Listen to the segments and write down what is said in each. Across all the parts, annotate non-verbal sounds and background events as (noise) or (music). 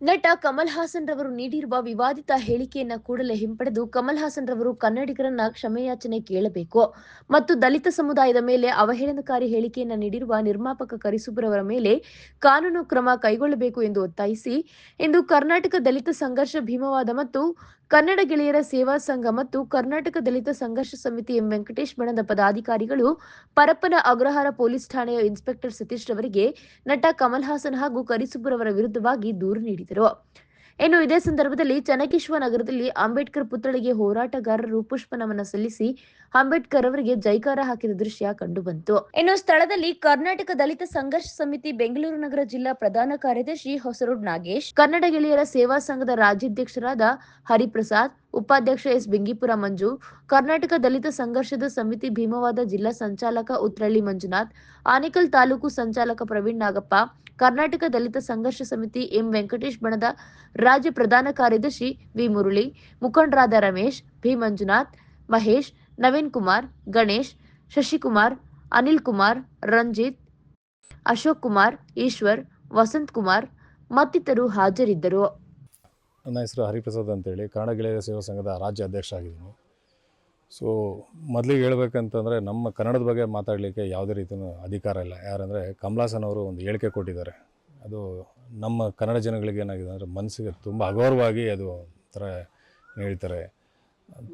ನಟ ಕಮಲ್ ಹಾಸನ್ ರವರು ನೀಡಿರುವ ವಿವಾದಿತ ಹೇಳಿಕೆಯನ್ನ ಕೂಡಲೇ ಹಿಂಪಡೆದು ಕಮಲ್ ಹಾಸನ್ ರವರು ಕನ್ನಡಿಗರನ್ನ ಕ್ಷಮೆಯಾಚನೆ ಕೇಳಬೇಕು. ಮತ್ತು ದಲಿತ ಸಮುದಾಯದ ಮೇಲೆ ಅವಹೇಳನಕಾರಿ ಹೇಳಿಕೆಯನ್ನ ನೀಡಿರುವ ನಿರ್ಮಾಪಕ ಕರಿಸುಬ್ರವರ ಮೇಲೆ ಕಾನೂನು ಕ್ರಮ ಕೈಗೊಳ್ಳಬೇಕು ಎಂದು ಒತ್ತಾಯಿಸಿ, ಇಂದು ಕರ್ನಾಟಕ ದಲಿತ ಸಂಘರ್ಷ ಭೀಮವಾದ ಮತ್ತು ಕನ್ನಡ ಗೆಳೆಯರ ಸೇವಾ ಸಂಘ ಮತ್ತು ಕರ್ನಾಟಕ ದಲಿತ ಸಂಘರ್ಷ ಸಮಿತಿ ಎಂ ವೆಂಕಟೇಶ್ ಬಣದ ಪದಾಧಿಕಾರಿಗಳು ಪರಪ್ಪನ ಅಗ್ರಹಾರ ಪೊಲೀಸ್ ಠಾಣೆಯ ಇನ್ಸ್ಪೆಕ್ಟರ್ ಸತೀಶ್ ರವರಿಗೆ ನಟ ಕಮಲ್ ಹಾಸನ್ ಹಾಗೂ ಕರಿಸುಬ್ಬರವರ ವಿರುದ್ಧವಾಗಿ ದೂರು ನೀಡಿದರು. ಇನ್ನು ಇದೇ ಸಂದರ್ಭದಲ್ಲಿ ಚನ್ನಕೇಶ್ವ ನಗರದಲ್ಲಿ ಅಂಬೇಡ್ಕರ್ ಪುತ್ಥಳಿಗೆ ಹೋರಾಟಗಾರರು ಪುಷ್ಪ ನಮನ ಸಲ್ಲಿಸಿ ಅಂಬೇಡ್ಕರ್ ಅವರಿಗೆ ಜೈಕಾರ ಹಾಕಿದ ದೃಶ್ಯ ಕಂಡುಬಂತು. ಇನ್ನು ಸ್ಥಳದಲ್ಲಿ ಕರ್ನಾಟಕ ದಲಿತ ಸಂಘರ್ಷ ಸಮಿತಿ ಬೆಂಗಳೂರು ನಗರ ಜಿಲ್ಲಾ ಪ್ರಧಾನ ಕಾರ್ಯದರ್ಶಿ ಹೊಸರೋಡ್ ನಾಗೇಶ್, ಕನ್ನಡ ಗೆಳೆಯರ ಸೇವಾ ಸಂಘದ ರಾಜ್ಯಾಧ್ಯಕ್ಷರಾದ ಹರಿಪ್ರಸಾದ್, ಉಪಾಧ್ಯಕ್ಷ ಎಸ್ ಬೆಂಗಿಪುರ ಮಂಜು, ಕರ್ನಾಟಕ ದಲಿತ ಸಂಘರ್ಷದ ಸಮಿತಿ ಭೀಮವಾದ ಜಿಲ್ಲಾ ಸಂಚಾಲಕ ಉತ್ರಳ್ಳಿ ಮಂಜುನಾಥ್, ಆನೇಕಲ್ ತಾಲೂಕು ಸಂಚಾಲಕ ಪ್ರವೀಣ್ ನಾಗಪ್ಪ ಕರ್ನಾಟಕ ದಲಿತ ಸಂಘರ್ಷ ಸಮಿತಿ ಎಂ ವೆಂಕಟೇಶ್ ಬಣದ ರಾಜ್ಯ ಪ್ರಧಾನ ಕಾರ್ಯದರ್ಶಿ ವಿ ಮುರಳಿ, ಮುಖಂಡರಾದ ರಮೇಶ್ ಭಿ ಮಂಜುನಾಥ್, ಮಹೇಶ್, ನವೀನ್ ಕುಮಾರ್, ಗಣೇಶ್, ಶಶಿಕುಮಾರ್, ಅನಿಲ್ ಕುಮಾರ್, ರಂಜಿತ್, ಅಶೋಕ್ ಕುಮಾರ್, ಈಶ್ವರ್, ವಸಂತ್ ಕುಮಾರ್ ಮತ್ತಿತರರು ಹಾಜರಿದ್ದರು. ನನ್ನ ಹೆಸರು ಹರಿಪ್ರಸಾದ್ ಅಂತೇಳಿ. ಕನ್ನಡ ಗೆಳೆಯರ ಸೇವಾ ಸಂಘದ ರಾಜ್ಯ ಅಧ್ಯಕ್ಷ ಆಗಿದ್ದೀನಿ. ಸೊ ಮೊದಲಿಗೆ ಹೇಳ್ಬೇಕಂತಂದರೆ ನಮ್ಮ ಕನ್ನಡದ ಬಗ್ಗೆ ಮಾತಾಡಲಿಕ್ಕೆ ಯಾವುದೇ ರೀತಿಯೂ ಅಧಿಕಾರ ಇಲ್ಲ. ಯಾರಂದರೆ ಕಮಲಾಸನ್ ಅವರು ಒಂದು ಹೇಳಿಕೆ ಕೊಟ್ಟಿದ್ದಾರೆ. ಅದು ನಮ್ಮ ಕನ್ನಡ ಜನಗಳಿಗೆ ಏನಾಗಿದೆ ಅಂದರೆ ಮನಸ್ಸಿಗೆ ತುಂಬ ಅಗೌರವಾಗಿ ಅದು ಥರ ಹೇಳ್ತಾರೆ.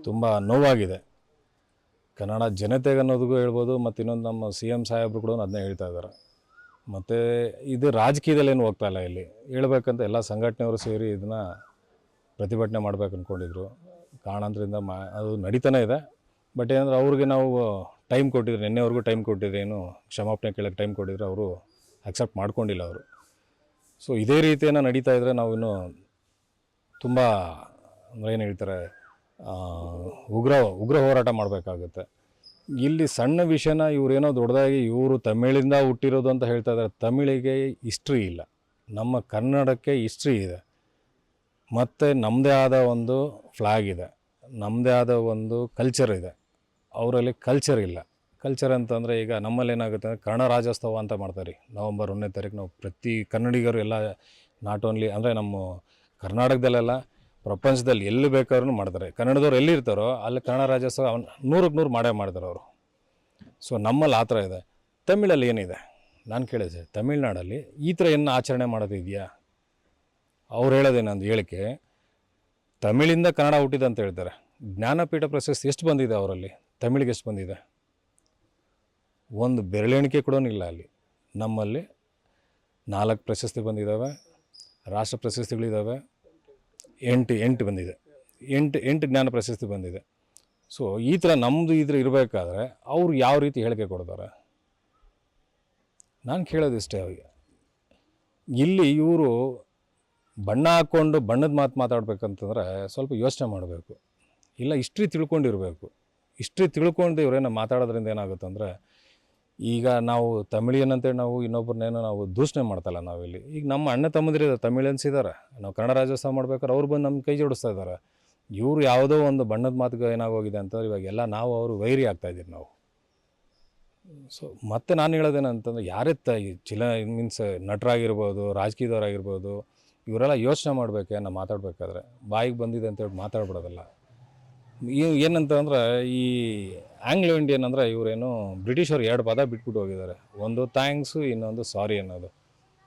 ತುಂಬ ನೋವಾಗಿದೆ. ಕನ್ನಡ ಜನತೆಗೆ ಅನ್ನೋದಕ್ಕೂ ಹೇಳ್ಬೋದು, ಮತ್ತು ಇನ್ನೊಂದು ನಮ್ಮ ಸಿ ಎಂ ಸಾಹೇಬರು ಕೂಡ ಅದನ್ನೇ ಹೇಳ್ತಾ ಇದ್ದಾರೆ. ಮತ್ತು ಇದು ರಾಜಕೀಯದಲ್ಲಿ ಏನು ಹೋಗ್ತಾ ಇಲ್ಲ ಇಲ್ಲಿ. ಹೇಳ್ಬೇಕಂತ ಎಲ್ಲ ಸಂಘಟನೆಯವರು ಸೇರಿ ಇದನ್ನ ಪ್ರತಿಭಟನೆ ಮಾಡ್ಬೇಕು ಅಂದ್ಕೊಂಡಿದ್ರು ಕಾರಣಾಂತರದಿಂದ ಮಾ ಅದು ನಡೀತಾನೆ ಇದೆ. ಬಟ್ ಏನಂದ್ರೆ ಅವ್ರಿಗೆ ನಾವು ಟೈಮ್ ಕೊಟ್ಟಿದ್ರು ನಿನ್ನೆವರೆಗೂ ಟೈಮ್ ಕೊಟ್ಟಿದ್ರೆ ಏನು ಕ್ಷಮಾಪಣೆ ಕೇಳೋಕ್ಕೆ ಟೈಮ್ ಕೊಟ್ಟಿದ್ರು ಅವರು ಅಕ್ಸೆಪ್ಟ್ ಮಾಡ್ಕೊಂಡಿಲ್ಲ ಅವರು. ಸೊ ಇದೇ ರೀತಿಯನ್ನು ನಡೀತಾ ಇದ್ದರೆ ನಾವು ಇನ್ನೂ ತುಂಬ, ಅಂದರೆ ಏನು ಹೇಳ್ತಾರೆ ಉಗ್ರ ಉಗ್ರ ಹೋರಾಟ ಮಾಡಬೇಕಾಗುತ್ತೆ. ಇಲ್ಲಿ ಸಣ್ಣ ವಿಷಯನ ಇವರೇನೋ ದೊಡ್ಡದಾಗಿ ಇವರು ತಮಿಳಿಂದ ಹುಟ್ಟಿರೋದು ಅಂತ ಹೇಳ್ತಾ ಇದ್ದಾರೆ. ತಮಿಳಿಗೆ ಹಿಸ್ಟ್ರಿ ಇಲ್ಲ. ನಮ್ಮ ಕನ್ನಡಕ್ಕೆ ಹಿಸ್ಟ್ರಿ ಇದೆ. ಮತ್ತು ನಮ್ಮದೇ ಆದ ಒಂದು ಫ್ಲ್ಯಾಗ್ ಇದೆ. ನಮ್ಮದೇ ಆದ ಒಂದು ಕಲ್ಚರ್ ಇದೆ. ಅವರಲ್ಲಿ ಕಲ್ಚರ್ ಇಲ್ಲ. ಕಲ್ಚರ್ ಅಂತಂದರೆ ಈಗ ನಮ್ಮಲ್ಲಿ ಏನಾಗುತ್ತೆ ಅಂದರೆ ಕನ್ನಡ ರಾಜ್ಯೋತ್ಸವ ಅಂತ ಮಾಡ್ತಾರೆ. ರೀ ನವಂಬರ್ ಒಂದನೇ ತಾರೀಕು ನಾವು ಪ್ರತಿ ಕನ್ನಡಿಗರು ಎಲ್ಲ ನಾಟ್ ಓನ್ಲಿ ಅಂದರೆ ನಮ್ಮ ಕರ್ನಾಟಕದಲ್ಲೆಲ್ಲ ಪ್ರಪಂಚದಲ್ಲಿ ಎಲ್ಲಿ ಬೇಕಾದ್ರೂ ಮಾಡ್ತಾರೆ. ಕನ್ನಡದವ್ರು ಎಲ್ಲಿರ್ತಾರೋ ಅಲ್ಲಿ ಕನ್ನಡ ರಾಜ್ಯೋತ್ಸವ ನೂರಕ್ಕೆ ನೂರು ಮಾಡೇ ಮಾಡ್ತಾರೆ ಅವರು. ಸೊ ನಮ್ಮಲ್ಲಿ ಆ ಥರ ಇದೆ. ತಮಿಳಲ್ಲಿ ಏನಿದೆ? ನಾನು ಕೇಳಿದೆ. ತಮಿಳ್ನಾಡಲ್ಲಿ ಈ ಥರ ಏನು ಆಚರಣೆ ಮಾಡೋದು ಇದೆಯಾ ಅವ್ರು ಹೇಳೋದೇನಂದು ಹೇಳಿಕೆ, ತಮಿಳಿಂದ ಕನ್ನಡ ಹುಟ್ಟಿದೆ ಅಂತ ಹೇಳ್ತಾರೆ. ಜ್ಞಾನಪೀಠ ಪ್ರಶಸ್ತಿ ಎಷ್ಟು ಬಂದಿದೆ ಅವರಲ್ಲಿ? ತಮಿಳಿಗೆ ಎಷ್ಟು ಬಂದಿದೆ? ಒಂದು ಬೆರಳೆಣಿಕೆ ಕೂಡ ಇಲ್ಲ ಅಲ್ಲಿ. ನಮ್ಮಲ್ಲಿ ನಾಲ್ಕು ಪ್ರಶಸ್ತಿ ಬಂದಿದ್ದಾವೆ ರಾಷ್ಟ್ರ ಪ್ರಶಸ್ತಿಗಳಿದ್ದಾವೆ ಎಂಟು ಎಂಟು ಬಂದಿದೆ. ಎಂಟು ಎಂಟು ಜ್ಞಾನ ಪ್ರಶಸ್ತಿ ಬಂದಿದೆ. ಸೊ ಈ ಥರ ನಮ್ಮದು ಇದ್ರ ಇರಬೇಕಾದ್ರೆ ಅವ್ರು ಯಾವ ರೀತಿ ಹೇಳಿಕೆ ಕೊಡ್ತಾರೆ? ನಾನು ಕೇಳೋದಿಷ್ಟೇ ಅವರಿಗೆ. ಇಲ್ಲಿ ಇವರು ಬಣ್ಣ ಹಾಕ್ಕೊಂಡು ಬಣ್ಣದ ಮಾತು ಮಾತಾಡ್ಬೇಕಂತಂದ್ರೆ ಸ್ವಲ್ಪ ಯೋಚನೆ ಮಾಡಬೇಕು. ಇಲ್ಲ, ಹಿಸ್ಟ್ರಿ ತಿಳ್ಕೊಂಡಿರಬೇಕು. ಹಿಸ್ಟ್ರಿ ತಿಳ್ಕೊಂಡು ಇವರೇನು ಮಾತಾಡೋದ್ರಿಂದ ಏನಾಗುತ್ತೆ ಅಂದರೆ ಈಗ ನಾವು ತಮಿಳಿಯನ್ ಅಂತೇಳಿ ನಾವು ಇನ್ನೊಬ್ಬರನ್ನೇನು ನಾವು ದೂಷಣೆ ಮಾಡ್ತಲ್ಲ ನಾವಿಲ್ಲಿ. ಈಗ ನಮ್ಮ ಅಣ್ಣ ತಮ್ಮಂದಿರಿದ್ದಾರೆ ತಮಿಳಿಯನ್ಸ್ ಇದ್ದಾರೆ. ನಾವು ಕನ್ನಡ ರಾಜ್ಯೋತ್ಸವ ಮಾಡ್ಬೇಕಾದ್ರೆ ಅವ್ರು ಬಂದು ನಮ್ಮ ಕೈ ಜೋಡಿಸ್ತಾ ಇದ್ದಾರೆ. ಇವರು ಯಾವುದೋ ಒಂದು ಬಣ್ಣದ ಮಾತುಗೆ ಏನಾಗೋಗಿದೆ ಅಂತಂದ್ರೆ ಇವಾಗ ಎಲ್ಲ ನಾವು ಅವರು ವೈರಿ ಆಗ್ತಾ ಇದ್ದೀವಿ ನಾವು. ಸೊ ಮತ್ತೆ ನಾನು ಹೇಳೋದೇನಂತಂದ್ರೆ, ಯಾರೇ ತ ಚಿಲ, ಮೀನ್ಸ್ ನಟರಾಗಿರ್ಬೋದು, ರಾಜಕೀಯದವರಾಗಿರ್ಬೋದು ಇವರೆಲ್ಲ ಯೋಚನೆ ಮಾಡಬೇಕು, ಏನೋ ಮಾತಾಡಬೇಕಾದ್ರೆ. ಬಾಯಿಗೆ ಬಂದಿದೆ ಅಂತೇಳಿ ಮಾತಾಡ್ಬಿಡೋದಲ್ಲ. ಏನಂತ ಏನಂತಂದ್ರೆ ಈ ಆಂಗ್ಲೋ ಇಂಡಿಯನ್ ಅಂದರೆ ಇವರೇನು ಬ್ರಿಟಿಷರು ಎರಡು ಪದ ಬಿಟ್ಬಿಟ್ಟು ಹೋಗಿದ್ದಾರೆ. ಒಂದು ಥ್ಯಾಂಕ್ಸು, ಇನ್ನೊಂದು ಸಾರಿ ಅನ್ನೋದು.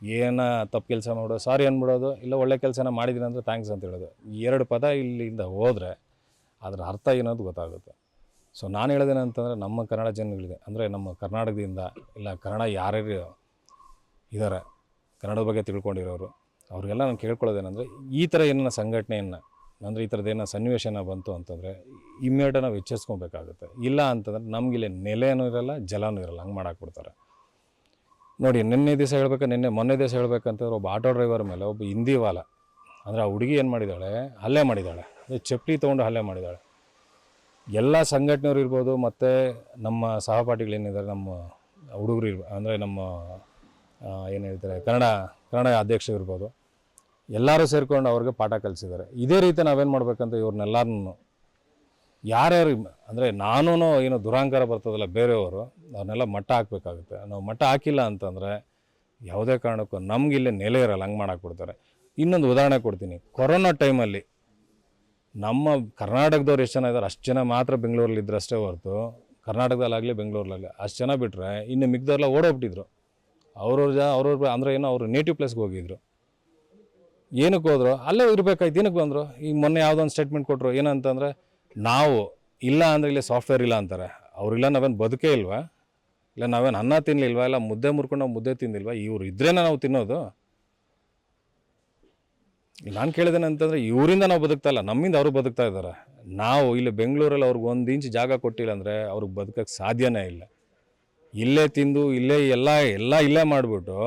ಏನ ತಪ್ಪು ಕೆಲಸ ಮಾಡೋದು, ಸಾರಿ ಅಂದ್ಬಿಡೋದು ಇಲ್ಲ ಒಳ್ಳೆ ಕೆಲಸನ ಮಾಡಿದ್ದೀನಿ ಅಂದರೆ ಥ್ಯಾಂಕ್ಸ್ ಅಂತ ಹೇಳೋದು. ಈ ಎರಡು ಪದ ಇಲ್ಲಿಂದ ಹೋದರೆ ಅದರ ಅರ್ಥ ಏನೋದು ಗೊತ್ತಾಗುತ್ತೆ. ಸೊ, ನಾನು ಹೇಳೋದೇನಂತಂದರೆ ನಮ್ಮ ಕನ್ನಡ ಜನಗಳಿಗೆ ಅಂದರೆ ನಮ್ಮ ಕರ್ನಾಟಕದಿಂದ, ಇಲ್ಲ ಕನ್ನಡ ಯಾರ್ಯಾರು ಇದ್ದಾರೆ ಕನ್ನಡದ ಬಗ್ಗೆ ತಿಳ್ಕೊಂಡಿರೋರು ಅವ್ರಿಗೆಲ್ಲ ನಾನು ಕೇಳ್ಕೊಳ್ಳೋದೇನೆಂದರೆ, ಈ ಥರ ಏನನ್ನ ಸಂಘಟನೆಯನ್ನು, ಅಂದರೆ ಈ ಥರದ್ದು ಏನೋ ಸನ್ನಿವೇಶನ ಬಂತು ಅಂತಂದರೆ ಇಮ್ಮಿಡಿಯೇಟ್ ನಾವು ಎಚ್ಚರಿಸ್ಕೊಬೇಕಾಗುತ್ತೆ ಇಲ್ಲ ಅಂತಂದ್ರೆ ನಮಗಿಲ್ಲಿ ನೆಲೆನೂ ಇರಲ್ಲ, ಜಲನೂ ಇರಲ್ಲ, ಹಂಗೆ ಮಾಡಾಕ್ಬಿಡ್ತಾರೆ. ನೋಡಿ, ನಿನ್ನೆ ದಿವಸ ಹೇಳ್ಬೇಕು, ನಿನ್ನೆ ಮೊನ್ನೆ ದಿವಸ ಹೇಳ್ಬೇಕಂತಂದ್ರೆ ಒಬ್ಬ ಆಟೋ ಡ್ರೈವರ್ ಮೇಲೆ ಒಬ್ಬ ಹಿಂದಿ ವಾಲ, ಅಂದರೆ ಆ ಹುಡುಗಿ ಏನು ಮಾಡಿದ್ದಾಳೆ ಹಲ್ಲೆ ಮಾಡಿದ್ದಾಳೆ ಚಪ್ಪಲಿ ತೊಗೊಂಡು ಹಲ್ಲೆ ಮಾಡಿದ್ದಾಳೆ ಎಲ್ಲ ಸಂಘಟನೆಯವರು ಇರ್ಬೋದು, ಮತ್ತು ನಮ್ಮ ಸಹಪಾಠಿಗಳೇನಿದ್ದಾರೆ, ನಮ್ಮ ಹುಡುಗರು ಇರ್ಬೋದು ಅಂದರೆ ನಮ್ಮ ಏನು ಹೇಳ್ತಾರೆ, ಕನ್ನಡ ಕನ್ನಡ ಅಧ್ಯಕ್ಷರಿರ್ಬೋದು ಎಲ್ಲರೂ ಸೇರಿಕೊಂಡು ಅವ್ರಿಗೆ ಪಾಠ ಕಲಿಸಿದ್ದಾರೆ. ಇದೇ ರೀತಿ ನಾವೇನು ಮಾಡಬೇಕಂತ ಇವ್ರನ್ನೆಲ್ಲರನ್ನು ಯಾರ್ಯಾರು ಅಂದರೆ ನಾನೂ ಏನು ದುರಾಂಕಾರ ಬರ್ತದಲ್ಲ ಬೇರೆಯವರು, ಅವ್ರನ್ನೆಲ್ಲ ಮಟ್ಟ ಹಾಕಬೇಕಾಗುತ್ತೆ. ನಾವು ಮಟ್ಟ ಹಾಕಿಲ್ಲ ಅಂತಂದರೆ ಯಾವುದೇ ಕಾರಣಕ್ಕೂ ನಮಗಿಲ್ಲಿ ನೆಲೆ ಇರಲ್ಲ, ಹಂಗೆ ಮಾಡಾಕ್ಬಿಡ್ತಾರೆ. ಇನ್ನೊಂದು ಉದಾಹರಣೆ ಕೊಡ್ತೀನಿ. ಕೊರೋನಾ ಟೈಮಲ್ಲಿ ನಮ್ಮ ಕರ್ನಾಟಕದವ್ರು ಎಷ್ಟು ಜನ ಇದ್ದಾರೆ ಅಷ್ಟು ಜನ ಮಾತ್ರ ಬೆಂಗಳೂರಲ್ಲಿ ಇದ್ರಷ್ಟೇ ಹೊರತು, ಕರ್ನಾಟಕದಲ್ಲಾಗಲಿ ಬೆಂಗಳೂರಲ್ಲಾಗಲಿ ಅಷ್ಟು ಜನ ಬಿಟ್ಟರೆ ಇನ್ನು ಮಿಗ್ದವ್ರೆಲ್ಲ ಓಡೋಗ್ಬಿಟ್ಟಿದ್ರು. ಅವ್ರವ್ರ ಜ ಅವ್ರವ್ರ ಅಂದರೆ ಏನೋ ಅವರು ನೇಟಿವ್ ಪ್ಲೇಸ್ಗೆ ಹೋಗಿದ್ರು. ಏನಕ್ಕೆ ಹೋದ್ರು? ಅಲ್ಲೇ ಇರಬೇಕಾಯ್ತು. ಏನಕ್ಕೆ ಬಂದರು. ಈಗ ಮೊನ್ನೆ ಯಾವುದೋ ಒಂದು ಸ್ಟೇಟ್ಮೆಂಟ್ ಕೊಟ್ಟರು ಏನಂತಂದರೆ, ನಾವು ಇಲ್ಲ ಅಂದರೆ ಇಲ್ಲಿ ಸಾಫ್ಟ್ವೇರ್ ಇಲ್ಲ ಅಂತಾರೆ. ಅವರಿಲ್ಲ ನಾವೇನು ಬದುಕೇ ಇಲ್ವಾ? ಇಲ್ಲ, ನಾವೇನು ಅನ್ನ ತಿನ್ನಲಿಲ್ವಾ ಇಲ್ಲ, ಮುದ್ದೆ ಮುರ್ಕೊಂಡು ನಾವು ಮುದ್ದೆ ತಿಂದಿಲ್ವಾ? ಇವ್ರು ಇದ್ರೇನ ನಾವು ತಿನ್ನೋದು? ನಾನು ಕೇಳಿದೇನೆ ಅಂತಂದರೆ, ಇವರಿಂದ ನಾವು ಬದುಕ್ತಾ ಇಲ್ಲ. ನಮ್ಮಿಂದ ಅವರು ಬದುಕ್ತಾ ಇದ್ದಾರೆ. ನಾವು ಇಲ್ಲಿ ಬೆಂಗಳೂರಲ್ಲಿ ಅವ್ರಿಗೆ ಒಂದು ಇಂಚ್ ಜಾಗ ಕೊಟ್ಟಿಲ್ಲ ಅಂದರೆ ಅವ್ರಿಗೆ ಬದುಕಕ್ಕೆ ಸಾಧ್ಯನೇ ಇಲ್ಲ. ಇಲ್ಲೇ ತಿಂದು, ಇಲ್ಲೇ ಎಲ್ಲ ಎಲ್ಲ ಇಲ್ಲೇ ಮಾಡಿಬಿಟ್ಟು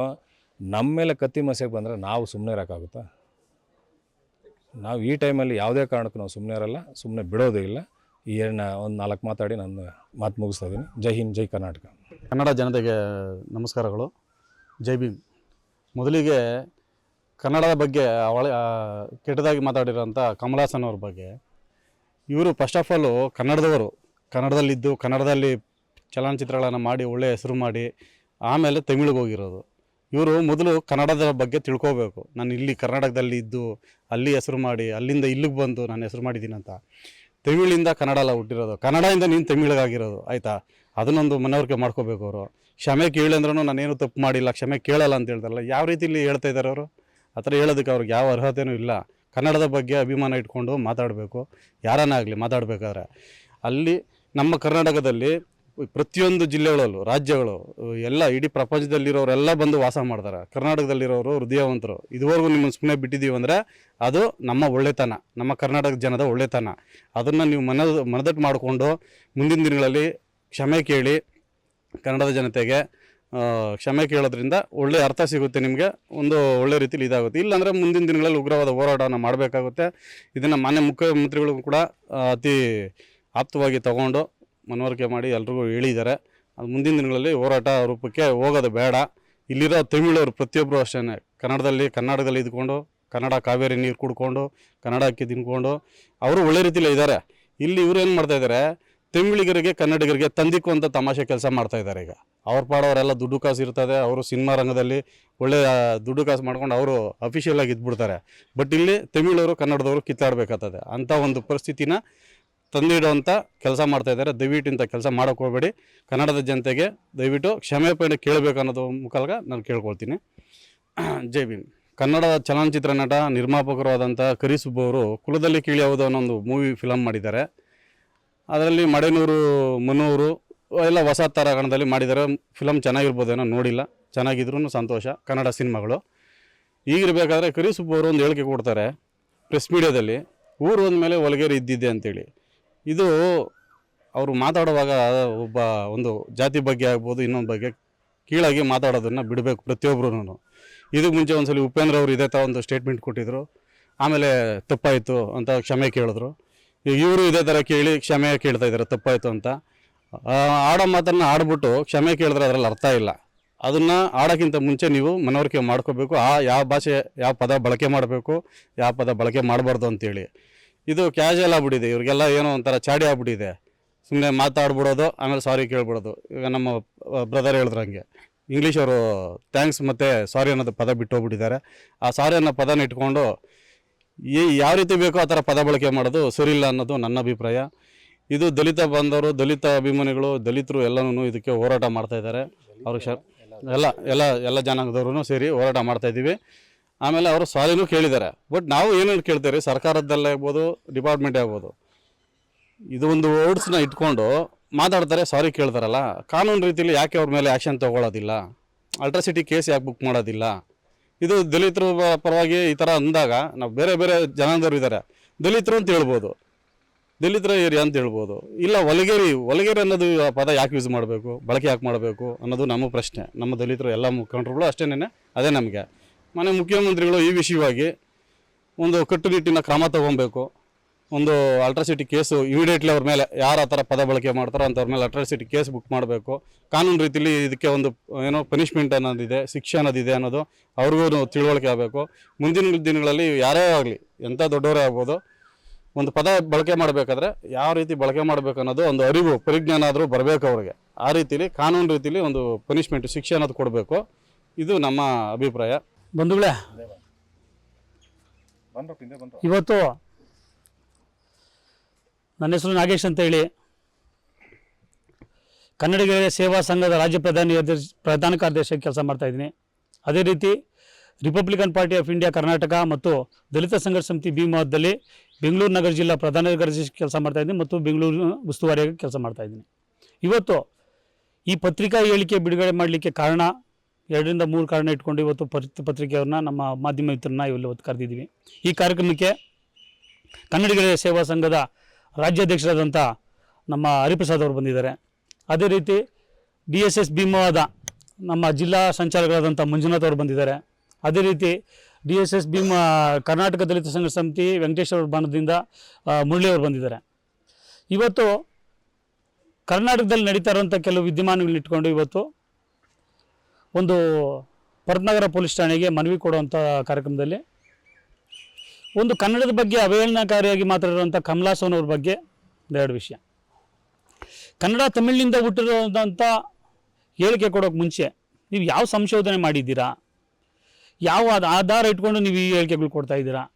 ನಮ್ಮ ಮೇಲೆ ಕತ್ತಿ ಮಸೆಗೆ ಬಂದರೆ ನಾವು ಸುಮ್ಮನೆ ಇರೋಕ್ಕಾಗುತ್ತಾ? ನಾವು ಈ ಟೈಮಲ್ಲಿ ಯಾವುದೇ ಕಾರಣಕ್ಕೂ ನಾವು ಸುಮ್ಮನೆ ಇರಲ್ಲ ಸುಮ್ಮನೆ ಬಿಡೋದೇ ಇಲ್ಲ. ಏನ ಒಂದು ನಾಲ್ಕು ಮಾತಾಡಿ ನಾನು ಮಾತು ಮುಗಿಸ್ತಾ ಇದ್ದೀನಿ. ಜೈ ಹಿಂದ್, ಜೈ ಕರ್ನಾಟಕ. ಕನ್ನಡ ಜನತೆಗೆ ನಮಸ್ಕಾರಗಳು. ಜೈ ಭೀಮ್. ಮೊದಲಿಗೆ ಕನ್ನಡದ ಬಗ್ಗೆ ಅವಳ ಕೆಟ್ಟದಾಗಿ ಮಾತಾಡಿರೋಂಥ ಕಮಲ್ ಅವ್ರ ಬಗ್ಗೆ. ಇವರು ಫಸ್ಟ್ ಆಫ್ ಆಲು ಕನ್ನಡದವರು. ಕನ್ನಡದಲ್ಲಿದ್ದು, ಕನ್ನಡದಲ್ಲಿ ಚಲನಚಿತ್ರಗಳನ್ನು ಮಾಡಿ, ಒಳ್ಳೆಯ ಹೆಸರು ಮಾಡಿ, ಆಮೇಲೆ ತಮಿಳಿಗೆ ಹೋಗಿರೋದು. ಇವರು ಮೊದಲು ಕನ್ನಡದ ಬಗ್ಗೆ ತಿಳ್ಕೋಬೇಕು. ನಾನು ಇಲ್ಲಿ ಕರ್ನಾಟಕದಲ್ಲಿ ಇದ್ದು, ಅಲ್ಲಿ ಹೆಸರು ಮಾಡಿ, ಅಲ್ಲಿಂದ ಇಲ್ಲಿಗೆ ಬಂದು ನಾನು ಹೆಸರು ಮಾಡಿದ್ದೀನಿ ಅಂತ. ತಮಿಳಿಂದ ಕನ್ನಡ ಎಲ್ಲ ಹುಟ್ಟಿರೋದು. ಕನ್ನಡದಿಂದ ನೀನು ತಮಿಳಿಗಾಗಿರೋದು, ಆಯಿತಾ? ಅದನ್ನೊಂದು ಮನವರಿಕೆ ಮಾಡ್ಕೋಬೇಕು ಅವರು. ಕ್ಷಮೆ ಕೇಳಿ ಅಂದ್ರೂ ನಾನೇನು ತಪ್ಪು ಮಾಡಿಲ್ಲ, ಕ್ಷಮೆ ಕೇಳಲ್ಲ ಅಂತ ಹೇಳ್ತಾರಲ್ಲ, ಯಾವ ರೀತಿಲಿ ಹೇಳ್ತಾ ಇದ್ದಾರೆ ಅವರು? ಆ ಥರ ಹೇಳೋದಕ್ಕೆ ಅವ್ರಿಗೆ ಯಾವ ಅರ್ಹತೆಯೂ ಇಲ್ಲ. ಕನ್ನಡದ ಬಗ್ಗೆ ಅಭಿಮಾನ ಇಟ್ಕೊಂಡು ಮಾತಾಡಬೇಕು. ಯಾರನ್ನಾಗಲಿ ಮಾತಾಡಬೇಕಾದ್ರೆ. ಅಲ್ಲಿ ನಮ್ಮ ಕರ್ನಾಟಕದಲ್ಲಿ ಪ್ರತಿಯೊಂದು ಜಿಲ್ಲೆಗಳಲ್ಲೂ, ರಾಜ್ಯಗಳು, ಎಲ್ಲ ಇಡೀ ಪ್ರಪಂಚದಲ್ಲಿರೋರೆಲ್ಲ ಬಂದು ವಾಸ ಮಾಡ್ತಾರೆ. ಕರ್ನಾಟಕದಲ್ಲಿರೋರು ಹೃದಯವಂತರು. ಇದುವರೆಗೂ ನಿಮ್ಮನ್ನು ಸುಮ್ಮನೆ ಬಿಟ್ಟಿದ್ದೀವಿ ಅಂದರೆ ಅದು ನಮ್ಮ ಒಳ್ಳೆತನ. ನಮ್ಮ ಕರ್ನಾಟಕ ಜನದ ಒಳ್ಳೆತನ. ಅದನ್ನು ನೀವು ಮನ, ಮನದಟ್ಟು ಮಾಡಿಕೊಂಡು ಮುಂದಿನ ದಿನಗಳಲ್ಲಿ ಕ್ಷಮೆ ಕೇಳಿ ಕನ್ನಡದ ಜನತೆಗೆ ಕ್ಷಮೆ ಕೇಳೋದ್ರಿಂದ ಒಳ್ಳೆಯ ಅರ್ಥ ಸಿಗುತ್ತೆ ನಿಮಗೆ. ಒಂದು ಒಳ್ಳೆ ರೀತಿಲಿ ಇದಾಗುತ್ತೆ. ಇಲ್ಲಾಂದರೆ ಮುಂದಿನ ದಿನಗಳಲ್ಲಿ ಉಗ್ರವಾದ ಹೋರಾಟವನ್ನು ಮಾಡಬೇಕಾಗುತ್ತೆ. ಇದನ್ನು ಮಾನ್ಯ ಮುಖ್ಯಮಂತ್ರಿಗಳು ಕೂಡ ಅತಿ ಆಪ್ತವಾಗಿ ತಗೊಂಡು ಮನವರಿಕೆ ಮಾಡಿ ಎಲ್ರಿಗೂ ಹೇಳಿದ್ದಾರೆ. ಅದು ಮುಂದಿನ ದಿನಗಳಲ್ಲಿ ಹೋರಾಟ ರೂಪಕ್ಕೆ ಹೋಗೋದು ಬೇಡ. ಇಲ್ಲಿರೋ ತಮಿಳವರು ಪ್ರತಿಯೊಬ್ಬರು ಅಷ್ಟೇ ಕನ್ನಡದಲ್ಲಿ ಕರ್ನಾಟಕದಲ್ಲಿ ಇದ್ಕೊಂಡು, ಕನ್ನಡ ಕಾವೇರಿ ನೀರು ಕುಡ್ಕೊಂಡು ಕನ್ನಡ ಅಕ್ಕಿ ತಿನ್ಕೊಂಡು, ಅವರು ಒಳ್ಳೆ ರೀತಿಯಲ್ಲಿ ಇದ್ದಾರೆ. ಇಲ್ಲಿ ಇವ್ರು ಏನು ಮಾಡ್ತಾ ಇದ್ದಾರೆ? ತಮಿಳಿಗರಿಗೆ, ಕನ್ನಡಿಗರಿಗೆ ತಂದಿಕ್ಕು ಅಂತ ತಮಾಷೆ ಕೆಲಸ ಮಾಡ್ತಾ ಇದ್ದಾರೆ ಈಗ. ಅವ್ರ ಪಾಡವರೆಲ್ಲ ದುಡ್ಡು ಕಾಸು ಇರ್ತದೆ, ಅವರು ಸಿನಿಮಾ ರಂಗದಲ್ಲಿ ಒಳ್ಳೆಯ ದುಡ್ಡು ಕಾಸು ಮಾಡ್ಕೊಂಡು ಅವರು ಅಫಿಷಿಯಲಾಗಿ ಇದ್ಬಿಡ್ತಾರೆ. ಬಟ್ ಇಲ್ಲಿ ತಮಿಳವರು ಕನ್ನಡದವರು ಕಿತ್ತಾಡಬೇಕಾಗ್ತದೆ. ಅಂಥ ಒಂದು ಪರಿಸ್ಥಿತಿನ ತಂದಿಡುವಂಥ ಕೆಲಸ ಮಾಡ್ತಾ ಇದ್ದಾರೆ. ದಯವಿಟ್ಟು ಇಂಥ ಕೆಲಸ ಮಾಡೋಕೆ ಹೋಗಬೇಡಿ. ಕನ್ನಡದ ಜನತೆಗೆ ದಯವಿಟ್ಟು ಕ್ಷಮೆಪಣೆ ಕೇಳಬೇಕು ಅನ್ನೋದು ಮುಖಾಲ್ಗ ನಾನು ಕೇಳ್ಕೊಳ್ತೀನಿ. (clears throat) ಜೈ ಭೀಮ್. ಕನ್ನಡ ಚಲನಚಿತ್ರ ನಟ ನಿರ್ಮಾಪಕರು ಆದಂಥ ಕರಿಸುಬ್ಬು ಅವರು ಕುಲದಲ್ಲಿ ಕೀಳಿ ಯಾವುದೋ ಒಂದು ಮೂವಿ ಫಿಲಮ್ ಮಾಡಿದ್ದಾರೆ. ಅದರಲ್ಲಿ ಮಡೆನೂರು ಮನೂರು ಎಲ್ಲ ಹೊಸ ತರಗಣದಲ್ಲಿ ಮಾಡಿದ್ದಾರೆ. ಫಿಲಮ್ ಚೆನ್ನಾಗಿರ್ಬೋದೇನೋ ನೋಡಿಲ್ಲ. ಚೆನ್ನಾಗಿದ್ರೂ ಸಂತೋಷ. ಕನ್ನಡ ಸಿನಿಮಾಗಳು. ಈಗಿರಬೇಕಾದ್ರೆ ಕರಿಸುಬ್ಬು ಅವರು ಒಂದು ಹೇಳಿಕೆ ಕೊಡ್ತಾರೆ. ಪ್ರೆಸ್ ಮೀಡಿಯಾದಲ್ಲಿ ಊರು ಮೇಲೆ ಹೊಲಗೇರಿ ಇದ್ದಿದ್ದೆ ಅಂತೇಳಿ. ಇದು ಅವರು ಮಾತಾಡುವಾಗ ಒಬ್ಬ ಒಂದು ಜಾತಿ ಬಗ್ಗೆ ಆಗ್ಬೋದು ಇನ್ನೊಂದು ಬಗ್ಗೆ ಕೀಳಾಗಿ ಮಾತಾಡೋದನ್ನು ಬಿಡಬೇಕು ಪ್ರತಿಯೊಬ್ಬರೂ ಇದಕ್ಕೆ ಮುಂಚೆ ಒಂದ್ಸಲಿ ಉಪೇಂದ್ರ ಅವರು ಇದೇ ಥರ ಒಂದು ಸ್ಟೇಟ್ಮೆಂಟ್ ಕೊಟ್ಟಿದ್ದರು ಆಮೇಲೆ ತಪ್ಪಾಯಿತು ಅಂತ ಕ್ಷಮೆ ಕೇಳಿದ್ರು. ಇವರು ಇದೇ ಥರ ಕೇಳಿ ಕ್ಷಮೆ ಕೇಳ್ತಾ ಇದ್ದಾರೆ ತಪ್ಪಾಯಿತು ಅಂತ. ಆಡೋ ಮಾತನ್ನು ಆಡ್ಬಿಟ್ಟು ಕ್ಷಮೆ ಕೇಳಿದ್ರೆ ಅದರಲ್ಲಿ ಅರ್ಥ ಇಲ್ಲ. ಅದನ್ನು ಆಡೋಕ್ಕಿಂತ ಮುಂಚೆ ನೀವು ಮನವರಿಕೆ ಮಾಡ್ಕೋಬೇಕು. ಆ, ಯಾವ ಭಾಷೆ, ಯಾವ ಪದ ಬಳಕೆ ಮಾಡಬೇಕು, ಯಾವ ಪದ ಬಳಕೆ ಮಾಡಬಾರ್ದು ಅಂತೇಳಿ. ಇದು ಕ್ಯಾಶುವಲ್ ಆಗ್ಬಿಟ್ಟಿದೆ. ಇವ್ರಿಗೆಲ್ಲ ಏನೋ ಒಂಥರ ಚಾಡಿ ಆಗ್ಬಿಟ್ಟಿದೆ. ಸುಮ್ಮನೆ ಮಾತಾಡ್ಬಿಡೋದು, ಆಮೇಲೆ ಸಾರಿ ಕೇಳ್ಬಿಡೋದು. ಈಗ ನಮ್ಮ ಬ್ರದರ್ ಹೇಳಿದ್ರು ಹಂಗೆ. ಇಂಗ್ಲೀಷ್ ಅವರು ಥ್ಯಾಂಕ್ಸ್ ಮತ್ತು ಸಾರಿ ಅನ್ನೋದು ಪದ ಬಿಟ್ಟು ಹೋಗ್ಬಿಟ್ಟಿದ್ದಾರೆ. ಆ ಸಾರಿ ಅನ್ನೋ ಪದನ ಇಟ್ಕೊಂಡು ಈ ಯಾವ ರೀತಿ ಬೇಕೋ ಆ ಥರ ಪದ ಬಳಕೆ ಮಾಡೋದು ಸರಿಯಿಲ್ಲ ಅನ್ನೋದು ನನ್ನ ಅಭಿಪ್ರಾಯ. ಇದು ದಲಿತ ಬಂದವರು, ದಲಿತ ಅಭಿಮಾನಿಗಳು, ದಲಿತರು ಎಲ್ಲನೂ ಇದಕ್ಕೆ ಹೋರಾಟ ಮಾಡ್ತಾಯಿದ್ದಾರೆ ಅವ್ರಿಗೆ ಶರ್ ಎಲ್ಲ ಎಲ್ಲ ಎಲ್ಲ ಜನಾಂಗದವ್ರು ಸೇರಿ ಹೋರಾಟ ಮಾಡ್ತಾ ಇದ್ದೀವಿ. ಆಮೇಲೆ ಅವರು ಸಾರಿನೂ ಕೇಳಿದ್ದಾರೆ. ಬಟ್ ನಾವು ಏನೇನು ಕೇಳ್ತೀವಿ? ಸರ್ಕಾರದಲ್ಲೇ ಆಗ್ಬೋದು, ಡಿಪಾರ್ಟ್ಮೆಂಟೇ ಆಗ್ಬೋದು. ಇದು ಒಂದು ವರ್ಡ್ಸ್ನ ಇಟ್ಕೊಂಡು ಮಾತಾಡ್ತಾರೆ ಸಾರಿ ಕೇಳ್ತಾರಲ್ಲ. ಕಾನೂನು ರೀತಿಯಲ್ಲಿ ಯಾಕೆ ಅವ್ರ ಮೇಲೆ ಆ್ಯಕ್ಷನ್ ತಗೊಳ್ಳೋದಿಲ್ಲ ಅಲ್ಟ್ರಾಸಿಟಿ ಕೇಸ್ ಯಾಕೆ ಬುಕ್ ಮಾಡೋದಿಲ್ಲ? ಇದು ದಲಿತರು ಪರವಾಗಿ ಈ ಥರ ಅಂದಾಗ ನಾವು ಬೇರೆ ಬೇರೆ ಜನಾಂಗದವ್ರು ಇದ್ದಾರೆ. ದಲಿತರು ಅಂತ ಹೇಳ್ಬೋದು. ದಲಿತರ ಏರಿಯಾ ಅಂತ ಹೇಳ್ಬೋದು. ಇಲ್ಲ ಒಲಗೇರಿ ಒಲಗೇರಿ ಅನ್ನೋದು ಪದ ಯಾಕೆ ಯೂಸ್ ಮಾಡಬೇಕು? ಬಳಕೆ ಯಾಕೆ ಮಾಡಬೇಕು ಅನ್ನೋದು ನಮ್ಮ ಪ್ರಶ್ನೆ. ನಮ್ಮ ದಲಿತರು ಎಲ್ಲ ಮುಖಂಡರುಗಳು ಅಷ್ಟೇನೆ ಅದೇ ನಮಗೆ. ಮನೆ ಮುಖ್ಯಮಂತ್ರಿಗಳು ಈ ವಿಷಯವಾಗಿ ಒಂದು ಕಟ್ಟುನಿಟ್ಟಿನ ಕ್ರಮ ತಗೊಬೇಕು. ಒಂದು ಅಲ್ಟ್ರಾಸಿಟಿ ಕೇಸು ಇಮಿಡಿಯೇಟ್ಲಿ ಅವ್ರ ಮೇಲೆ ಯಾರು ಆ ಥರ ಪದ ಬಳಕೆ ಮಾಡ್ತಾರೋ ಅಂಥವ್ರ ಮೇಲೆ ಅಲ್ಟ್ರಾಸಿಟಿ ಕೇಸ್ ಬುಕ್ ಮಾಡಬೇಕು. ಕಾನೂನು ರೀತಿಲಿ ಇದಕ್ಕೆ ಒಂದು, ಏನೋ ಪನಿಷ್ಮೆಂಟ್ ಅನ್ನೋದಿದೆ, ಶಿಕ್ಷೆ ಅನ್ನೋದಿದೆ ಅನ್ನೋದು ಅವ್ರಿಗೂ ತಿಳುವಳಿಕೆ ಆಗಬೇಕು. ಮುಂದಿನ ದಿನಗಳಲ್ಲಿ ಯಾರೇ ಆಗಲಿ ಎಂಥ ದೊಡ್ಡವರೇ ಆಗ್ಬೋದು, ಒಂದು ಪದ ಬಳಕೆ ಮಾಡಬೇಕಾದ್ರೆ ಯಾವ ರೀತಿ ಬಳಕೆ ಮಾಡಬೇಕು ಅನ್ನೋದು ಒಂದು ಅರಿವು, ಪರಿಜ್ಞಾನ ಆದರೂ ಬರಬೇಕು ಅವ್ರಿಗೆ. ಆ ರೀತಿಲಿ ಕಾನೂನು ರೀತಿಲಿ ಒಂದು ಪನಿಷ್ಮೆಂಟ್ ಶಿಕ್ಷೆ ಅನ್ನೋದು ಕೊಡಬೇಕು. ಇದು ನಮ್ಮ ಅಭಿಪ್ರಾಯ. ಬಂಧುಗಳೇ, ಇವತ್ತು ನನ್ನ ಹೆಸರು ನಾಗೇಶ್ ಅಂತ ಹೇಳಿ, ಕನ್ನಡಿಗರ ಸೇವಾ ಸಂಘದ ರಾಜ್ಯ ಪ್ರಧಾನಿ ಪ್ರಧಾನ ಕಾರ್ಯದರ್ಶಿಯಾಗಿ ಕೆಲಸ ಮಾಡ್ತಾ ಇದ್ದೀನಿ. ಅದೇ ರೀತಿ Republican Party of India Karnataka ಮತ್ತು ದಲಿತ ಸಂಘರ್ಷ ಸಮಿತಿ ಭೀಮಾದಲ್ಲಿ ಬೆಂಗಳೂರು ನಗರ ಜಿಲ್ಲಾ ಪ್ರಧಾನ ಕಾರ್ಯದರ್ಶಿ ಕೆಲಸ ಮಾಡ್ತಾ ಇದ್ದೀನಿ ಮತ್ತು ಬೆಂಗಳೂರು ಉಸ್ತುವಾರಿಯಾಗಿ ಕೆಲಸ ಮಾಡ್ತಾ ಇದ್ದೀನಿ. ಇವತ್ತು ಈ ಪತ್ರಿಕಾ ಹೇಳಿಕೆ ಬಿಡುಗಡೆ ಮಾಡಲಿಕ್ಕೆ ಕಾರಣ ಎರಡರಿಂದ ಮೂರು ಕಾರಣ ಇಟ್ಕೊಂಡು ಇವತ್ತು ಪತ್ರ, ಪತ್ರಿಕೆಯವ್ರನ್ನ, ನಮ್ಮ ಮಾಧ್ಯಮ ಮಿತ್ರರನ್ನ ಇವೆಲ್ಲ ಇವತ್ತು ಕರೆದಿದ್ದೀವಿ. ಈ ಕಾರ್ಯಕ್ರಮಕ್ಕೆ ಕನ್ನಡಿಗರ ಸೇವಾ ಸಂಘದ ರಾಜ್ಯಾಧ್ಯಕ್ಷರಾದಂಥ ನಮ್ಮ ಹರಿಪ್ರಸಾದ್ ಅವರು ಬಂದಿದ್ದಾರೆ. ಅದೇ ರೀತಿ ಡಿ ಎಸ್ ಎಸ್ ಭೀಮವಾದ ನಮ್ಮ ಜಿಲ್ಲಾ ಸಂಚಾಲಕರಾದಂಥ ಮಂಜುನಾಥ್ ಅವರು ಬಂದಿದ್ದಾರೆ. ಅದೇ ರೀತಿ D S S Bhima, Karnataka Dalita Sangha Samiti Venkateshwara Murali ಅವರು ಬಂದಿದ್ದಾರೆ. ಇವತ್ತು ಕರ್ನಾಟಕದಲ್ಲಿ ನಡೀತಾ ಇರುವಂಥ ಕೆಲವು ವಿದ್ಯಮಾನಗಳನ್ನ ಇಟ್ಕೊಂಡು ಇವತ್ತು ಒಂದು ಪರತ್ನಗರ ಪೊಲೀಸ್ ಠಾಣೆಗೆ ಮನವಿ ಕೊಡುವಂಥ ಕಾರ್ಯಕ್ರಮದಲ್ಲಿ. ಒಂದು ಕನ್ನಡದ ಬಗ್ಗೆ ಅವಹೇಳನಕಾರಿಯಾಗಿ ಮಾತಾಡಿರುವಂಥ ಕಮಲಾಸನ್ ಅವ್ರ ಬಗ್ಗೆ ಒಂದೆರಡು ವಿಷಯ. ಕನ್ನಡ ತಮಿಳಿನಿಂದ ಹುಟ್ಟಿರುವಂಥ ಹೇಳಿಕೆ ಕೊಡೋಕೆ ಮುಂಚೆ ನೀವು ಯಾವ ಸಂಶೋಧನೆ ಮಾಡಿದ್ದೀರಾ? ಯಾವ ಆಧ- ಆಧಾರ ಇಟ್ಕೊಂಡು ನೀವು ಈ ಹೇಳಿಕೆಗಳು ಕೊಡ್ತಾ ಇದ್ದೀರಾ?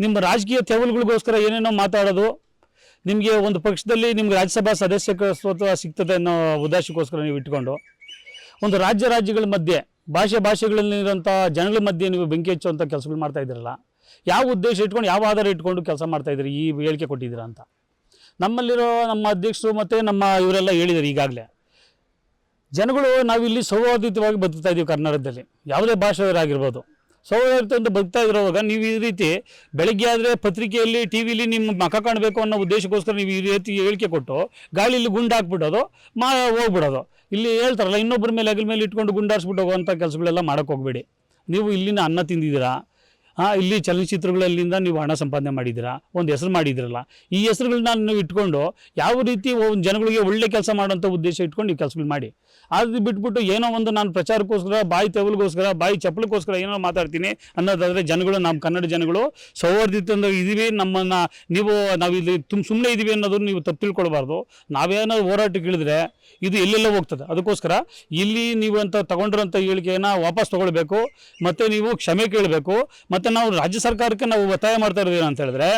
ನಿಮ್ಮ ರಾಜಕೀಯ ತೆವಲುಗಳಿಗೋಸ್ಕರ ಏನೇನೋ ಮಾತಾಡೋದು, ನಿಮಗೆ ಒಂದು ಪಕ್ಷದಲ್ಲಿ ನಿಮ್ಗೆ ರಾಜ್ಯಸಭಾ ಸದಸ್ಯತ್ವ ಸಿಗ್ತದೆ ಅನ್ನೋ ಉದ್ದೇಶಕ್ಕೋಸ್ಕರ ನೀವು ಇಟ್ಕೊಂಡು ಒಂದು ರಾಜ್ಯ ರಾಜ್ಯಗಳ ಮಧ್ಯೆ, ಭಾಷೆ ಭಾಷೆಗಳಲ್ಲಿರೋಂಥ ಜನಗಳ ಮಧ್ಯೆ ನೀವು ಬೆಂಕಿ ಹಚ್ಚುವಂಥ ಕೆಲಸಗಳು ಮಾಡ್ತಾ ಇದ್ದೀರಲ್ಲ, ಯಾವ ಉದ್ದೇಶ ಇಟ್ಕೊಂಡು, ಯಾವ ಆಧಾರ ಇಟ್ಕೊಂಡು ಕೆಲಸ ಮಾಡ್ತಾ ಇದ್ದೀರಿ, ಈ ಹೇಳಿಕೆ ಕೊಟ್ಟಿದ್ದೀರಾ ಅಂತ. ನಮ್ಮಲ್ಲಿರೋ ನಮ್ಮ ಅಧ್ಯಕ್ಷರು ಮತ್ತು ನಮ್ಮ ಇವರೆಲ್ಲ ಹೇಳಿದ್ದಾರೆ ಈಗಾಗಲೇ. ಜನಗಳು ನಾವಿಲ್ಲಿ ಸೌಹಾರ್ದಿತವಾಗಿ ಬದುಕ್ತಾ ಇದ್ದೀವಿ ಕರ್ನಾಟಕದಲ್ಲಿ. ಯಾವುದೇ ಭಾಷೆಯವರಾಗಿರ್ಬೋದು ಅಂತ ಬದುಕ್ತಾ ಇರೋವಾಗ ನೀವು ಈ ರೀತಿ ಬೆಳಗ್ಗೆ ಆದರೆ ಪತ್ರಿಕೆಯಲ್ಲಿ, ಟಿ ವಿಲಿ ನಿಮ್ಮ ಮಖ ಕಾಣಬೇಕು ಅನ್ನೋ ಉದ್ದೇಶಕ್ಕೋಸ್ಕರ ನೀವು ಈ ರೀತಿ ಹೇಳಿಕೆ ಕೊಟ್ಟು, ಗಾಳಿಯಲ್ಲಿ ಗುಂಡು ಹಾಕ್ಬಿಡೋದು, ಮಾ ಹೋಗ್ಬಿಡೋದು. ಇಲ್ಲಿ ಹೇಳ್ತಾರಲ್ಲ, ಇನ್ನೊಬ್ಬರ ಮೇಲೆ ಅಗಲ ಮೇಲೆ ಇಟ್ಕೊಂಡು ಗುಂಡಾರಿಸ್ಬಿಟ್ಟು ಹೋಗುವಂಥ ಕೆಲಸಗಳೆಲ್ಲ ಮಾಡೋಕ್ಕೆ ಹೋಗಬೇಡಿ. ನೀವು ಇಲ್ಲಿನ ಅನ್ನ ತಿಂದಿದ್ದೀರಾ? ಹಾಂ ಇಲ್ಲಿ ಚಲನಚಿತ್ರಗಳಲ್ಲಿಂದ ನೀವು ಹಣ ಸಂಪಾದನೆ ಮಾಡಿದ್ದೀರಾ? ಒಂದು ಹೆಸರು ಮಾಡಿದ್ರಲ್ಲ. ಈ ಹೆಸರುಗಳನ್ನ ನೀವು ಇಟ್ಕೊಂಡು ಯಾವ ರೀತಿ ಒಂದು ಜನಗಳಿಗೆ ಒಳ್ಳೆ ಕೆಲಸ ಮಾಡೋಂಥ ಉದ್ದೇಶ ಇಟ್ಕೊಂಡು ನೀವು ಕೆಲಸಗಳು ಮಾಡಿ. ಅದು ಬಿಟ್ಬಿಟ್ಟು ಏನೋ ಒಂದು ನಾನು ಪ್ರಚಾರಕ್ಕೋಸ್ಕರ, ಬಾಯಿ ತೆವಲಿಗೋಸ್ಕರ, ಬಾಯಿ ಚಪ್ಪಲಿಗೋಸ್ಕರ ಏನೋ ಮಾತಾಡ್ತೀನಿ ಅನ್ನೋದಾದರೆ ಜನಗಳು ನಮ್ಮ ಕನ್ನಡ ಜನಗಳು ಸೌಹಾರ್ದಿತ ಇದೀವಿ, ನಮ್ಮನ್ನು ನೀವು, ನಾವು ಇಲ್ಲಿ ತುಂಬ ಸುಮ್ಮನೆ ಇದ್ದೀವಿ ಅನ್ನೋದನ್ನು ನೀವು ತಪ್ಪು ತಿಳ್ಕೊಳ್ಬಾರ್ದು. ನಾವೇನೋ ಹೋರಾಟಕ್ಕೆ ಇಳಿದ್ರೆ ಇದು ಎಲ್ಲೆಲ್ಲ ಹೋಗ್ತದೆ. ಅದಕ್ಕೋಸ್ಕರ ಇಲ್ಲಿ ನೀವು ಅಂತ ತಗೊಂಡಿರೋಂಥ ಹೇಳಿಕೆಯನ್ನು ವಾಪಸ್ ತೊಗೊಳ್ಬೇಕು. ಮತ್ತು ನೀವು ಕ್ಷಮೆ ಕೇಳಬೇಕು. ನಾವು ರಾಜ್ಯ ಸರ್ಕಾರಕ್ಕೆ ನಾವು ಒತ್ತಾಯ ಮಾಡ್ತಾ ಇರೋದೇನು ಅಂತ ಹೇಳಿದ್ರೆ,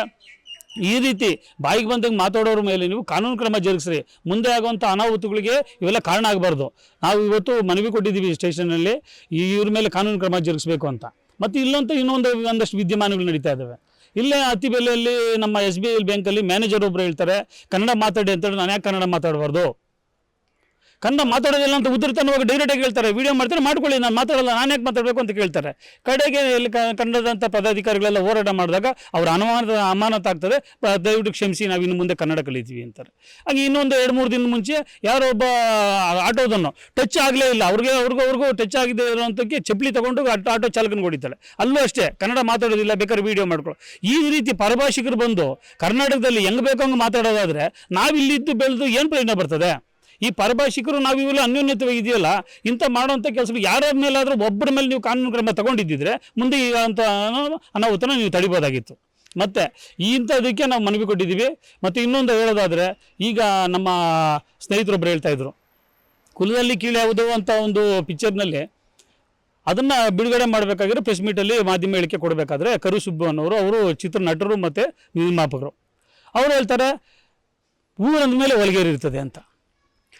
ಈ ರೀತಿ ಬಾಯಿಗೆ ಬಂದಂಗೆ ಮಾತಾಡೋರ ಮೇಲೆ ನೀವು ಕಾನೂನು ಕ್ರಮ ಜರುಗಿಸ್ರಿ. ಮುಂದೆ ಆಗುವಂಥ ಅನಾಹುತಗಳಿಗೆ ಇವೆಲ್ಲ ಕಾರಣ ಆಗಬಾರ್ದು. ನಾವು ಇವತ್ತು ಮನವಿ ಕೊಟ್ಟಿದ್ದೀವಿ ಸ್ಟೇಷನಲ್ಲಿ ಇವ್ರ ಮೇಲೆ ಕಾನೂನು ಕ್ರಮ ಜರುಗಿಸ್ಬೇಕು ಅಂತ. ಮತ್ತು ಇಲ್ಲಂತೂ ಇನ್ನೊಂದು ಒಂದಷ್ಟು ವಿದ್ಯಮಾನಗಳು ನಡೀತಾ ಇದ್ದಾವೆ. ಇಲ್ಲೇ ಅತಿ ಬೆಲೆಯಲ್ಲಿ ನಮ್ಮ ಎಸ್ ಬಿ ಐ ಬ್ಯಾಂಕಲ್ಲಿ ಮ್ಯಾನೇಜರ್ ಒಬ್ಬರು ಹೇಳ್ತಾರೆ, ಕನ್ನಡ ಮಾತಾಡಿ ಅಂತೇಳಿ ನಾನು ಯಾಕೆ ಕನ್ನಡ ಮಾತಾಡಬಾರ್ದು? ಕನ್ನಡ ಮಾತಾಡೋದಿಲ್ಲ ಅಂತ ಉದ್ಧತನವಾಗಿ ಡೈರೆಕ್ಟಾಗಿ ಹೇಳ್ತಾರೆ. ವಿಡಿಯೋ ಮಾಡ್ತಾರೆ, ಮಾಡ್ಕೊಳ್ಳಿ, ನಾನು ಮಾತಾಡಲ್ಲ, ನಾನು ಯಾಕೆ ಮಾತಾಡಬೇಕು ಅಂತ ಕೇಳ್ತಾರೆ. ಕಡೆಗೆ ಇಲ್ಲಿ ಕನ್ನಡದಂಥ ಪದಾಧಿಕಾರಿಗಳೆಲ್ಲ ಹೋರಾಟ ಮಾಡಿದಾಗ ಅವ್ರ ಅನುಮಾನದ, ಅಮಾನತ ಆಗ್ತದೆ. ದಯವಿಟ್ಟು ಕ್ಷಮಿಸಿ, ನಾವು ಇನ್ನು ಮುಂದೆ ಕನ್ನಡ ಕಲಿತೀವಿ ಅಂತಾರೆ. ಹಾಗೆ ಇನ್ನೊಂದು ಎರಡು ಮೂರು ದಿನ ಮುಂಚೆ ಯಾರೋ ಒಬ್ಬ ಆಟೋದನ್ನು ಟಚ್ ಆಗಲೇ ಇಲ್ಲ. ಅವ್ರಿಗೆ, ಅವ್ರಿಗೂ ಅವ್ರಿಗೂ ಟಚ್ ಆಗಿದೆ ಇರೋಂಥಕ್ಕೆ ಚಪ್ಪಲಿ ತಗೊಂಡು ಆಟೋ ಚಾಲಕನ ಹೊಡಿತಾರೆ ಅಲ್ಲೂ ಅಷ್ಟೇ, ಕನ್ನಡ ಮಾತಾಡೋದಿಲ್ಲ, ಬೇಕಾದ್ರೆ ವಿಡಿಯೋ ಮಾಡ್ಕೊಳ್ಳೋ. ಈ ರೀತಿ ಪರಭಾಷಿಕರು ಬಂದು ಕರ್ನಾಟಕದಲ್ಲಿ ಹೆಂಗೆ ಬೇಕೋ ಹಂಗೆ ಮಾತಾಡೋದಾದರೆ ನಾವಿಲ್ಲಿದ್ದು ಬೆಳೆದು ಏನು ಪ್ರಯೋಜನ ಬರ್ತದೆ? ಈ ಪರಭಾಷಿಕರು ನಾವು ಇವೆಲ್ಲ ಅನ್ಯೋನ್ಯತವಾಗಿದೆಯಲ್ಲ ಇಂಥ ಮಾಡುವಂಥ ಕೆಲಸ ಯಾರ್ಯಾರ ಮೇಲಾದರೂ ಒಬ್ಬರ ಮೇಲೆ ನೀವು ಕಾನೂನು ಕ್ರಮ ತಗೊಂಡಿದ್ದಿದ್ರೆ ಮುಂದೆ ಈಗ ಅಂತ ಅನಾಹುತನ ನೀವು ತಡಿಬೋದಾಗಿತ್ತು. ಮತ್ತು ಇಂಥದಕ್ಕೆ ನಾವು ಮನವಿ ಕೊಟ್ಟಿದ್ದೀವಿ. ಮತ್ತು ಇನ್ನೊಂದು ಹೇಳೋದಾದರೆ, ಈಗ ನಮ್ಮ ಸ್ನೇಹಿತರೊಬ್ಬರು ಹೇಳ್ತಾ ಇದ್ರು, ಕುಲದಲ್ಲಿ ಕೀಳು ಯಾವುದೋ ಅಂತ ಒಂದು ಪಿಕ್ಚರ್ನಲ್ಲಿ ಅದನ್ನು ಬಿಡುಗಡೆ ಮಾಡಬೇಕಾಗಿರೋ ಪ್ರೆಸ್ ಮೀಟಲ್ಲಿ ಮಾಧ್ಯಮ ಹೇಳಿಕೆ ಕೊಡಬೇಕಾದ್ರೆ ಕರು ಸುಬ್ಬು ಅನ್ನೋರು, ಅವರು ಚಿತ್ರ ನಟರು ಮತ್ತು ನಿರ್ಮಾಪಕರು. ಅವರು ಹೇಳ್ತಾರೆ ಊರಂದ ಮೇಲೆ ಹೊಲಗೇರಿರ್ತದೆ ಅಂತ.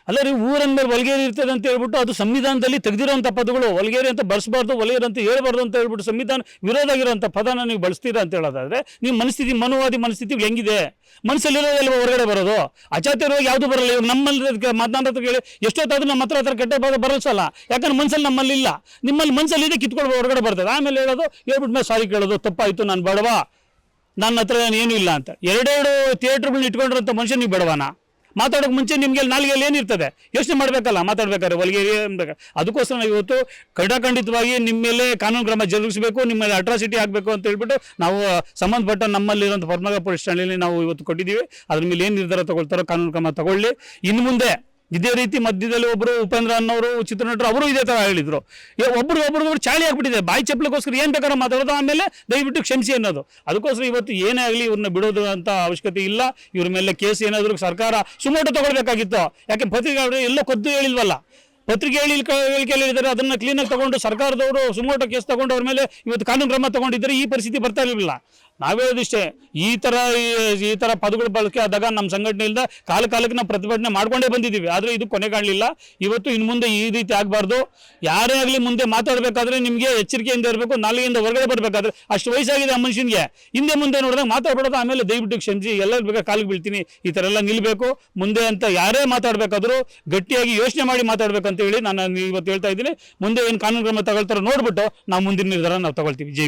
ಅಲ್ಲ ರೀ, ಊರಂದ ಮೇಲೆ ಇರ್ತದೆ ಅಂತ ಹೇಳ್ಬಿಟ್ಟು ಅದು ಸಂವಿಧಾನದಲ್ಲಿ ತೆಗೆದಿರೋಂಥ ಪದಗಳು ಒಲಗೇರಿ ಅಂತ ಬಳಸಬಾರ್ದು ಒಲಗೇರಿ ಅಂತ ಹೇಳ್ಬಾರ್ದು ಅಂತ ಹೇಳ್ಬಿಟ್ಟು ಸಂವಿಧಾನ ವಿರೋಧ ಆಗಿರೋಂಥ ಪದನ ನೀವು ಬಳಸ್ತೀರಾ ಅಂತ ಹೇಳೋದಾದರೆ, ನಿಮ್ಮ ಮನಸ್ಥಿತಿ ಮನುವಾದಿ ಮನಸ್ಥಿತಿ ಹೆಂಗಿದೆ? ಮನಸ್ಸಲ್ಲಿರೋದಲ್ಲಿ ಹೊರಗಡೆ ಬರೋದು? ಅಚಾತಿರವಾಗಿ ಯಾವುದು ಬರಲ್ಲ ಇವಾಗ ನಮ್ಮಲ್ಲಿ ಹತ್ರ ಕೇಳಿ, ಎಷ್ಟೊತ್ತಾದ್ರೂ ನಮ್ಮ ಹತ್ರ ಹತ್ರ ಕೆಟ್ಟ ಪದ ಬರಲ್ಸಲ್ಲ ಯಾಕಂದ್ರೆ ಮನಸ್ಸಲ್ಲಿ ನಮ್ಮಲ್ಲಿ ಇಲ್ಲ. ನಿಮ್ಮಲ್ಲಿ ಮನಸ್ಸಲ್ಲಿ ಇದೆ ಕಿತ್ಕೊಂಡು ಹೊರಗಡೆ ಬರ್ತದೆ. ಆಮೇಲೆ ಹೇಳೋದು, ಹೇಳ್ಬಿಟ್ಟು ಮೇಲೆ ಸಾರಿ ಕೇಳೋದು, ತಪ್ಪಾಯಿತು, ನಾನು ಬಡವ. ನನ್ನ ಹತ್ರ ಏನೂ ಇಲ್ಲ ಅಂತ. ಎರಡೆರಡು ಥಿಯೇಟ್ರ್ಗಳನ್ನ ಇಟ್ಕೊಂಡಿರೋಂಥ ಮನುಷ್ಯ ನೀವು ಬಡವನ? ಮಾತಾಡೋಕೆ ಮುಂಚೆ ನಿಮಗೆ ನಾಲ್ಗೆಯಲ್ಲಿ ಏನಿರ್ತದೆ? ಯೋಚನೆ ಮಾಡಬೇಕಲ್ಲ, ಮಾತಾಡ್ಬೇಕಾದ್ರೆ ಹೊಲಿಗೆ ಅದಕ್ಕೋಸ್ಕರ ನಾವು ಇವತ್ತು ಕಡಾಖಂಡಿತವಾಗಿ ನಿಮ್ಮ ಮೇಲೆ ಕಾನೂನು ಕ್ರಮ ಜರುಗಿಸಬೇಕು ನಿಮ್ಮ ಮೇಲೆ ಅಟ್ರಾಸಿಟಿ ಆಗಬೇಕು ಅಂತ ಹೇಳ್ಬಿಟ್ಟು ನಾವು ಸಂಬಂಧಪಟ್ಟ ನಮ್ಮಲ್ಲಿರುವಂಥ ಪರ್ಮಗ ಪೊಲೀಸ್ ಠಾಣೆಯಲ್ಲಿ ನಾವು ಇವತ್ತು ಕೊಟ್ಟಿದ್ದೀವಿ. ಅದ್ರ ಮೇಲೆ ಏನು ನಿರ್ಧಾರ ತಗೊಳ್ತಾರೋ ಕಾನೂನು ಕ್ರಮ ತಗೊಳ್ಳಿ. ಇನ್ನು ಮುಂದೆ ಇದೇ ರೀತಿ ಮಧ್ಯದಲ್ಲಿ ಒಬ್ಬರು ಉಪೇಂದ್ರ ಅನ್ನೋರು ಚಿತ್ರನಟರು ಅವರು ಇದೇ ಥರ ಹೇಳಿದ್ರು. ಒಬ್ಬರು ಒಬ್ರು ಒಬ್ಬರು ಚಾಳಿ ಆಗ್ಬಿಟ್ಟಿದೆ. ಬಾಯಿ ಚಪ್ಪಲಿಗೋಸ್ಕರ ಏನು ಬೇಕಾದ್ರೂ ಮಾತಾಡೋದು. ಆಮೇಲೆ ದಯವಿಟ್ಟು ಕ್ಷಮಿಸಿ ಅನ್ನೋದು. ಅದಕ್ಕೋಸ್ಕರ ಇವತ್ತು ಏನೇ ಆಗಲಿ ಇವ್ರನ್ನ ಬಿಡೋದು ಅಂತ ಅವಶ್ಯಕತೆ ಇಲ್ಲ. ಇವ್ರ ಮೇಲೆ ಕೇಸ್ ಏನಾದರೂ ಸರ್ಕಾರ ಸುಮೋಟು ತಗೊಳ್ಬೇಕಾಗಿತ್ತು. ಯಾಕೆ ಪತ್ರಿಕೆ ಅವರು ಎಲ್ಲೋ ಕದ್ದು ಹೇಳಿಲ್ವಲ್ಲ? ಪತ್ರಿಕೆ ಹೇಳಿ ಹೇಳಿಕೆಯಲ್ಲಿ ಹೇಳಿದ್ದಾರೆ. ಅದನ್ನು ಕ್ಲೀನಾಗಿ ತಗೊಂಡು ಸರ್ಕಾರದವರು ಸುಮೋಟೋ ಕೇಸ್ ತಗೊಂಡು ಅವ್ರ ಮೇಲೆ ಇವತ್ತು ಕಾನೂನು ಕ್ರಮ ತಗೊಂಡಿದ್ದರೆ ಈ ಪರಿಸ್ಥಿತಿ ಬರ್ತಾ ಇರಲಿಲ್ಲ. ನಾವು ಹೇಳೋದಿಷ್ಟೇ ಈ ಥರ ಈ- ಥರ ಪದಗಳು ಬಳಕೆ ಆದಾಗ ನಮ್ಮ ಸಂಘಟನೆಯಿಂದ ಕಾಲ ಕಾಲಕ್ಕೆ ನಾವು ಪ್ರತಿಭಟನೆ ಮಾಡ್ಕೊಂಡೇ ಬಂದಿದ್ದೀವಿ. ಆದರೆ ಇದು ಕೊನೆ ಕಾಣಲಿಲ್ಲ. ಇವತ್ತು ಇನ್ನು ಮುಂದೆ ಈ ರೀತಿ ಆಗಬಾರ್ದು. ಯಾರೇ ಆಗಲಿ ಮುಂದೆ ಮಾತಾಡಬೇಕಾದ್ರೆ ನಿಮಗೆ ಎಚ್ಚರಿಕೆಯಿಂದ ಇರಬೇಕು, ನಾಲಿಗೆಯಿಂದ ಹೊರಗಡೆ ಬರಬೇಕಾದ್ರೆ ಅಷ್ಟು ವಯಸ್ಸಾಗಿದೆ ಆ ಮನುಷ್ಯನಿಗೆ. ಹಿಂದೆ ಮುಂದೆ ನೋಡಿದಾಗ ಮಾತಾಡ್ಬಿಡೋದು ಆಮೇಲೆ ದಯವಿಟ್ಟು ಕ್ಷಮಿಸಿ, ಎಲ್ಲರೂ ಬೇಕಾ ಕಾಲಿಗೆ ಬೀಳ್ತೀನಿ, ಈ ಥರ ಎಲ್ಲ ನಿಲ್ಲಬೇಕು ಮುಂದೆ ಅಂತ ಯಾರೇ ಮಾತಾಡಬೇಕಾದ್ರೂ ಗಟ್ಟಿಯಾಗಿ ಯೋಚನೆ ಮಾಡಿ ಮಾತಾಡ್ಬೇಕಂತ ಹೇಳಿ ನಾನು ಇವತ್ತು ಹೇಳ್ತಾ ಇದ್ದೀನಿ. ಮುಂದೆ ಏನು ಕಾನೂನು ಕ್ರಮ ತಗೊಳ್ತಾರೋ ನೋಡ್ಬಿಟ್ಟು ನಾವು ಮುಂದಿನ ನಿರ್ಧಾರ ನಾವು ತಗೊಳ್ತೀವಿ. ಜೆ